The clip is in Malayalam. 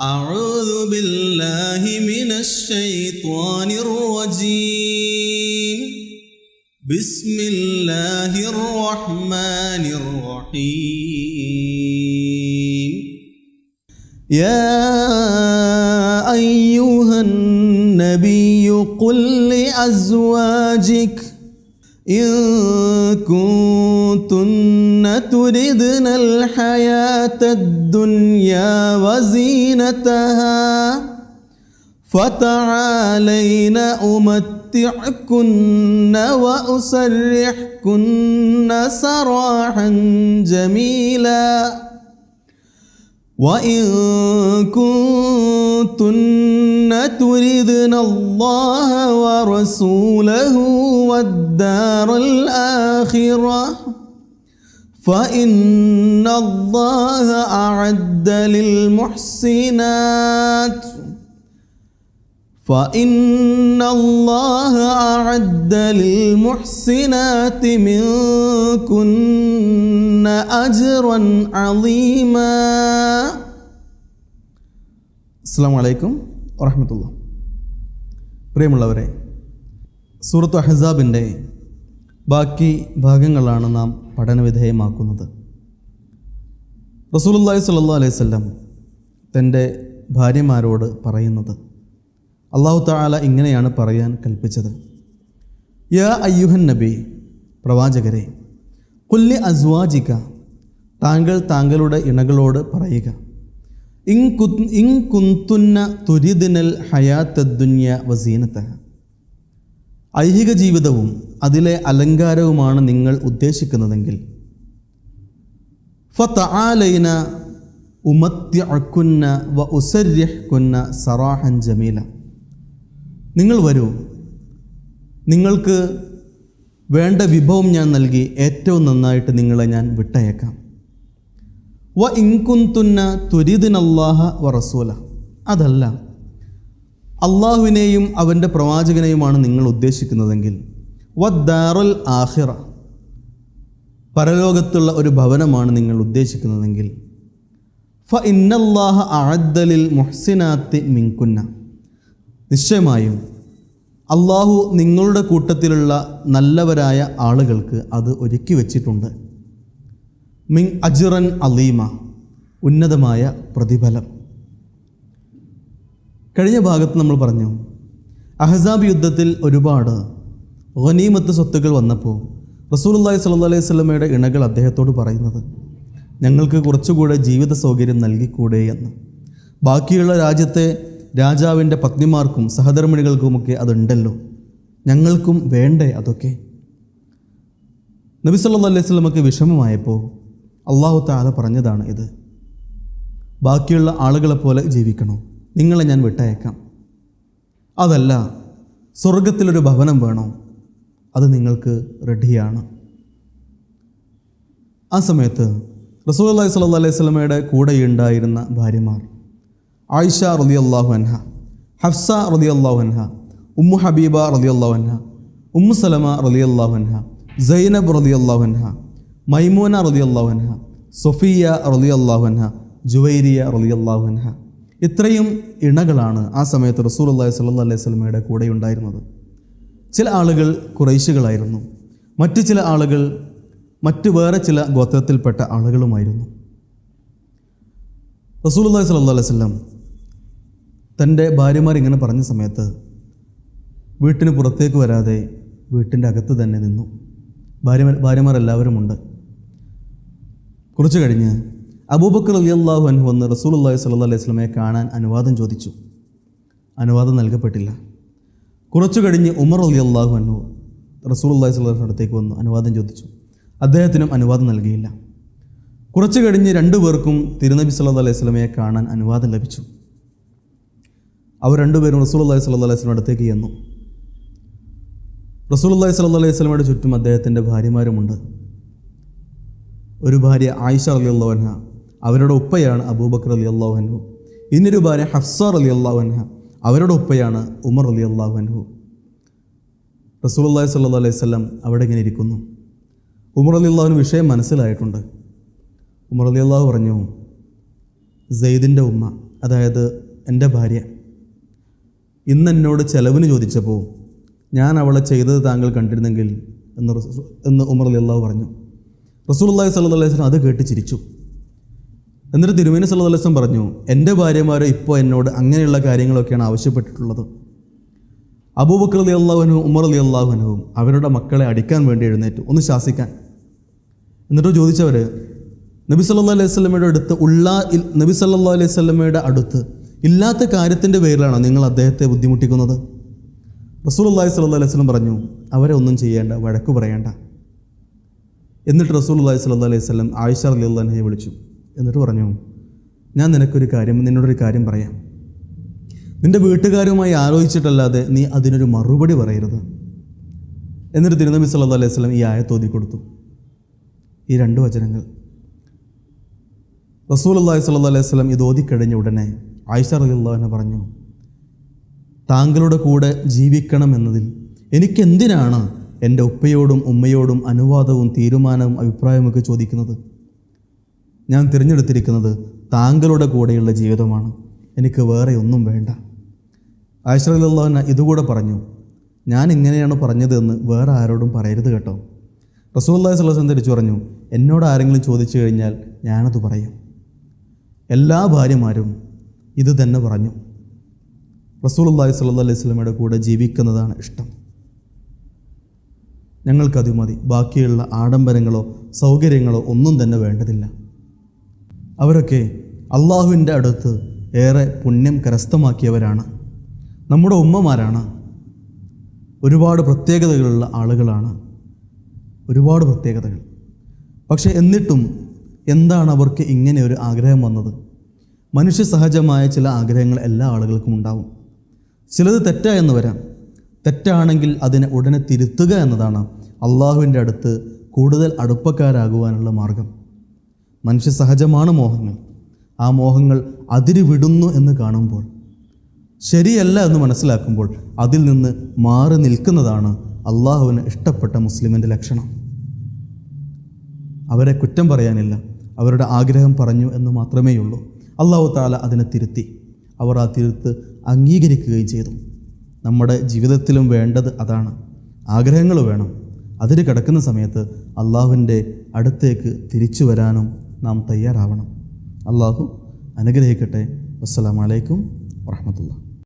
أعوذ بالله من الشيطان الرجيم. بسم الله الرحمن الرحيم. يا أيها النبي قل لأزواجك إن كنتن تردن الحياة الدنيا وزينتها فتعالين أمتعكن وأسرحكن سراحا جميلا وإن كنتن تردن الله ورسوله والدار الآخرة فإن الله أعد للمحسنات فإن الله أعد للمحسنات منكن أجرا عظيما അസ്സാം വലൈക്കും വറഹമത്തുള്ള പ്രിയമുള്ളവരെ സൂറത്ത് അഹസാബിന്റെ ബാക്കി ഭാഗങ്ങളാണ് നാം പഠനവിധേയമാക്കുന്നത്. റസൂലുള്ളാഹി സ്വല്ലല്ലാഹു അലൈഹി വസല്ലം തന്റെ ഭാര്യമാരോട് പറയുന്നത് അള്ളാഹു താല ഇങ്ങനെയാണ് പറയാൻ കൽപ്പിച്ചത്. യ അയ്യുഹൻ നബി പ്രവാചകരെ കൊല്ലി അസ്വാജിക താങ്കൾ താങ്കളുടെ ഇണകളോട് പറയുക. കുന്തുന്ന തുരിദിനൽ ഹയാത്തദ്ദുന്യ വസീനത്ത ഐഹിക ജീവിതവും അതിലെ അലങ്കാരവുമാണ് നിങ്ങൾ ഉദ്ദേശിക്കുന്നതെങ്കിൽ. ഫലൈന ഉമത്യ അക്കുന്ന വ ഉസര്യഹ്ക്കുന്ന സറാഹൻ ജമീല. നിങ്ങൾ വരൂ. നിങ്ങൾക്ക് വേണ്ട വിഭവം ഞാൻ നൽകി ഏറ്റവും നന്നായിട്ട് നിങ്ങളെ ഞാൻ വിട്ടയക്കാം. വ ഇൻകുന്തുന്ന തുരിദിനല്ലാഹ വ റസൂല അതല്ല അള്ളാഹുവിനെയും അവന്റെ പ്രവാചകനെയുമാണ് നിങ്ങൾ ഉദ്ദേശിക്കുന്നതെങ്കിൽ വ ദാറുൽ ആഹിറ പരലോകത്തുള്ള ഒരു ഭവനമാണ് നിങ്ങൾ ഉദ്ദേശിക്കുന്നതെങ്കിൽ ഫ ഇന്നല്ലാഹ അഅദ്ദലിൽ മുഹ്സിനാത്തി മിങ്കുന്ന നിശ്ചയമായും അള്ളാഹു നിങ്ങളുടെ കൂട്ടത്തിലുള്ള നല്ലവരായ ആളുകൾക്ക് അത് ഒരുക്കി വച്ചിട്ടുണ്ട്. മിൻ അജിറൻ അലീമ ഉന്നതമായ പ്രതിഫലം. കഴിഞ്ഞ ഭാഗത്ത് നമ്മൾ പറഞ്ഞു അഹസാബ് യുദ്ധത്തിൽ ഒരുപാട് ഗനീമത്ത് സ്വത്തുക്കൾ വന്നപ്പോൾ റസൂലുള്ളാഹി സല്ലു അലൈഹി സ്വലമയുടെ ഇണകൾ അദ്ദേഹത്തോട് പറയുന്നത് ഞങ്ങൾക്ക് കുറച്ചുകൂടെ ജീവിത സൗകര്യം നൽകിക്കൂടെ എന്ന്. ബാക്കിയുള്ള രാജ്യത്തെ രാജാവിന്റെ പത്നിമാർക്കും സഹധർമ്മിണികൾക്കുമൊക്കെ അതുണ്ടല്ലോ. ഞങ്ങൾക്കും വേണ്ടേ അതൊക്കെ? നബി സല്ലു അലൈഹി സ്വലമക്ക് വിഷമമായപ്പോൾ അള്ളാഹു താല പറഞ്ഞതാണ് ഇത്. ബാക്കിയുള്ള ആളുകളെ പോലെ ജീവിക്കണോ? നിങ്ങളെ ഞാൻ വിട്ടയക്കാം. അതല്ല സ്വർഗത്തിലൊരു ഭവനം വേണോ? അത് നിങ്ങൾക്ക് റെഡിയാണ്. ആ സമയത്ത് റസൂൽ അള്ളഹി സ്വല്ലാ അലൈഹി സ്വലമയുടെ കൂടെയുണ്ടായിരുന്ന ഭാര്യമാർ ആയിഷ റലി അള്ളാഹു അൻഹ ഹഫ്സ റലി അള്ളാഹു അൻഹ ഉമ്മു ഹബീബ റലി അള്ളാഹു അൻഹ ഉമ്മു സലമ റലി അള്ളാഹു അൻഹ സൈനബ് റലി അള്ളാഹു അൻഹ മൈമൂന റലി അള്ളാഹുൻഹ സൊഫിയ റലി അള്ളാഹുൻഹ ജുവൈരിയ റലി അള്ളാഹുൻഹ ഇത്രയും ഇണകളാണ് ആ സമയത്ത് റസൂൽ അള്ളാഹി സല്ല അലൈഹി സ്വലമയുടെ കൂടെ ഉണ്ടായിരുന്നത്. ചില ആളുകൾ കുറേശികളായിരുന്നു. മറ്റു ചില ആളുകൾ മറ്റു വേറെ ചില ഗോത്രത്തിൽപ്പെട്ട ആളുകളുമായിരുന്നു. റസൂൽ റസൂലുള്ളാഹി സ്വല്ലല്ലാഹു അലൈഹി വസല്ലം തന്റെ ഭാര്യമാർ ഇങ്ങനെ പറഞ്ഞ സമയത്ത് വീട്ടിന് പുറത്തേക്ക് വരാതെ വീട്ടിന്റെ അകത്ത് തന്നെ നിന്നു. ഭാര്യ ഭാര്യമാർ എല്ലാവരുമുണ്ട് കുറച്ച് കഴിഞ്ഞ് അബൂബക്കർ അലി അള്ളാഹു അൻഹു വന്ന് റസൂലുള്ളാഹി സ്വല്ലാ അലൈഹി വസല്ലമയെ കാണാൻ അനുവാദം ചോദിച്ചു. അനുവാദം നൽകപ്പെട്ടില്ല. കുറച്ചു കഴിഞ്ഞ് ഉമർ അലി അള്ളാഹു റസൂലുള്ളാഹി സ്വല്ലല്ലാഹു അലൈഹി അടുത്തേക്ക് വന്നു അനുവാദം ചോദിച്ചു. അദ്ദേഹത്തിനും അനുവാദം നൽകിയില്ല. കുറച്ചു കഴിഞ്ഞ് രണ്ടു പേർക്കും തിരുനബി സല്ലാ അലൈഹി വസല്ലമയെ കാണാൻ അനുവാദം ലഭിച്ചു. അവർ രണ്ടുപേരും റസൂലുള്ളാഹി സ്വല്ലാ അലൈഹി സ്വലം അടുത്തേക്ക് ചെന്നു. റസൂലുള്ളാഹി സ്വല്ലാ അലൈഹി വസല്ലമയുടെ ചുറ്റും അദ്ദേഹത്തിന്റെ ഭാര്യമാരുമുണ്ട്. ഒരു ഭാര്യ ആയിഷ അലി അള്ളാഹുഹ അവരുടെ ഉപ്പയാണ് അബൂബക്കർ അലി അള്ളാഹുഹു ഇന്നൊരു ഭാര്യ ഹഫ്സാർ അലി അള്ളാഹുഹ അവരുടെ ഉപ്പയാണ് ഉമർ അലി അള്ളാഹുഹു റസൂലുള്ളാഹി സ്വല്ലല്ലാഹു അലൈഹി വസല്ലം അവിടെ ഇങ്ങനെ ഇരിക്കുന്നു. ഉമർ അലി അള്ളാഹുവിന് വിഷയം മനസ്സിലായിട്ടുണ്ട്. ഉമർ അലി അള്ളാഹു പറഞ്ഞു സെയ്ദിന്റെ ഉമ്മ അതായത് എന്റെ ഭാര്യ ഇന്ന് എന്നോട് ചെലവിന് ചോദിച്ചപ്പോൾ ഞാൻ അവളെ ചെയ്തത് താങ്കൾ കണ്ടിരുന്നെങ്കിൽ എന്ന് എന്ന് ഉമർ അലി അള്ളാഹു പറഞ്ഞു. റസൂലുള്ളാഹി സ്വല്ലല്ലാഹു അലൈഹി വസല്ലം അത് കേട്ട് ചിരിച്ചു. എന്നിട്ട് തിരുമേനി സല്ലു അലൈഹി വസല്ലം പറഞ്ഞു എന്റെ ഭാര്യമാർ ഇപ്പോൾ എന്നോട് അങ്ങനെയുള്ള കാര്യങ്ങളൊക്കെയാണ് ആവശ്യപ്പെട്ടിട്ടുള്ളത്. അബൂബക്കർ അലി അള്ളാഹുനും ഉമർ അലി അള്ളാഹുനും അവരുടെ മക്കളെ അടിക്കാൻ വേണ്ടി എഴുന്നേറ്റു. ഒന്ന് ശാസിക്കാൻ. എന്നിട്ട് ചോദിച്ചവർ നബി സല്ലാ അലൈഹി വസല്ലമയുടെ അടുത്ത് ഉള്ള നബി സല്ലാ അലൈഹി വസല്ലമയുടെ അടുത്ത് ഇല്ലാത്ത കാര്യത്തിന്റെ പേരിലാണോ നിങ്ങൾ അദ്ദേഹത്തെ ബുദ്ധിമുട്ടിക്കുന്നത്? റസൂൽ റസൂലുള്ളാഹി സല്ലാ അലൈഹി വസല്ലം പറഞ്ഞു അവരെ ഒന്നും ചെയ്യേണ്ട വഴക്ക് പറയേണ്ട. എന്നിട്ട് റസൂലുള്ളാഹി സ്വല്ലാ അലൈഹി വസല്ലം ആയിഷ റളിയല്ലാഹു അൻഹയെ വിളിച്ചു. എന്നിട്ട് പറഞ്ഞു ഞാൻ നിനക്കൊരു കാര്യം നിന്നോടൊരു കാര്യം പറയാം. നിന്റെ വീട്ടുകാരുമായി ആലോചിച്ചിട്ടല്ലാതെ നീ അതിനൊരു മറുപടി പറയരുത്. എന്നിട്ട് തിരുനബി സല്ലാ അലൈഹി വസല്ലം ഈ ആയത്ത് ഓതി കൊടുത്തു. ഈ രണ്ട് വചനങ്ങൾ. റസൂൽ റസൂലുള്ളാഹി സ്വല്ലാ അലൈഹി വസല്ലം ഇത് ഓതിക്കഴിഞ്ഞ ഉടനെ ആയിഷ റളിയല്ലാഹു അൻഹ പറഞ്ഞു താങ്കളുടെ കൂടെ ജീവിക്കണം എന്നതിൽ എനിക്കെന്തിനാണ് എന്റെ ഉപ്പയോടും ഉമ്മയോടും അനുവാദവും തീരുമാനവും അഭിപ്രായമൊക്കെ ചോദിക്കുന്നത് ഞാൻ തിരഞ്ഞെടുത്തിരിക്കുന്നത് താങ്കളുടെ കൂടെയുള്ള ജീവിതമാണ്. എനിക്ക് വേറെ ഒന്നും വേണ്ട. ആശ്രയിലുള്ളവന് ഇതുകൂടെ പറഞ്ഞു ഞാൻ ഇങ്ങനെയാണ് പറഞ്ഞതെന്ന് വേറെ ആരോടും പറയരുത് കേട്ടോ. റസൂല്ലാഹി സ്വലം തിരിച്ചു പറഞ്ഞു എന്നോട് ആരെങ്കിലും ചോദിച്ചു കഴിഞ്ഞാൽ ഞാനത് പറയും. എല്ലാ ഭാര്യമാരും ഇത് തന്നെ പറഞ്ഞു. റസൂൽ റസൂലുള്ളാഹി സ്വല്ലാ അലൈഹി വസല്ലമയുടെ കൂടെ ജീവിക്കുന്നതാണ് ഇഷ്ടം. ഞങ്ങൾക്കത് മതി. ബാക്കിയുള്ള ആഡംബരങ്ങളോ സൗകര്യങ്ങളോ ഒന്നും തന്നെ വേണ്ടതില്ല. അവരൊക്കെ അള്ളാഹുവിന്റെ അടുത്ത് ഏറെ പുണ്യം കരസ്ഥമാക്കിയവരാണ്. നമ്മുടെ ഉമ്മമാരാണ്. ഒരുപാട് പ്രത്യേകതകളുള്ള ആളുകളാണ്. ഒരുപാട് പ്രത്യേകതകൾ. പക്ഷെ എന്നിട്ടും എന്താണ് അവർക്ക് ഇങ്ങനെ ഒരു ആഗ്രഹം വന്നത്? മനുഷ്യ സഹജമായ ചില ആഗ്രഹങ്ങൾ എല്ലാ ആളുകൾക്കും ഉണ്ടാവും. ചിലത് തെറ്റായെന്ന് വരാം. തെറ്റാണെങ്കിൽ അതിനെ ഉടനെ തിരുത്തുക എന്നതാണ് അള്ളാഹുവിന്റെ അടുത്ത് കൂടുതൽ അടുപ്പക്കാരാകുവാനുള്ള മാർഗം. മനുഷ്യ സഹജമാണ് മോഹങ്ങൾ. ആ മോഹങ്ങൾ അതിരുവിടുന്നു എന്ന് കാണുമ്പോൾ ശരിയല്ല എന്ന് മനസ്സിലാക്കുമ്പോൾ അതിൽ നിന്ന് മാറി നിൽക്കുന്നതാണ് അള്ളാഹുവിന് ഇഷ്ടപ്പെട്ട മുസ്ലിമിന്റെ ലക്ഷണം. അവരെ കുറ്റം പറയാനില്ല. അവരുടെ ആഗ്രഹം പറഞ്ഞു എന്ന് മാത്രമേയുള്ളൂ. അള്ളാഹു താല അതിനെ തിരുത്തി. അവർ ആ തിരുത്ത് അംഗീകരിക്കുകയും ചെയ്തു. നമ്മുടെ ജീവിതത്തിലും വേണ്ടത് അതാണ്. ആഗ്രഹങ്ങൾ വേണം. അതിന് കിടക്കുന്ന സമയത്ത് അള്ളാഹുവിന്റെ അടുത്തേക്ക് തിരിച്ചു വരാനും നാം തയ്യാറാവണം. അള്ളാഹു അനുഗ്രഹിക്കട്ടെ. അസ്സാം വലൈക്കും വറഹമത്തുള്ള